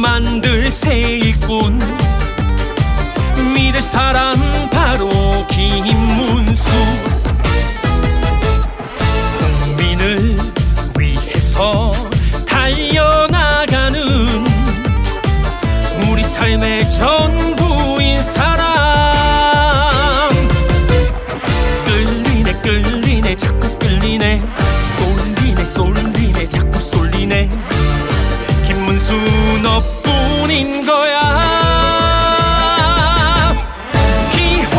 만들 새이꾼 미래 사람 바로 김문수. 국민을 위해서 달려나가는 우리 삶의 전 남은 수너뿐인 거야.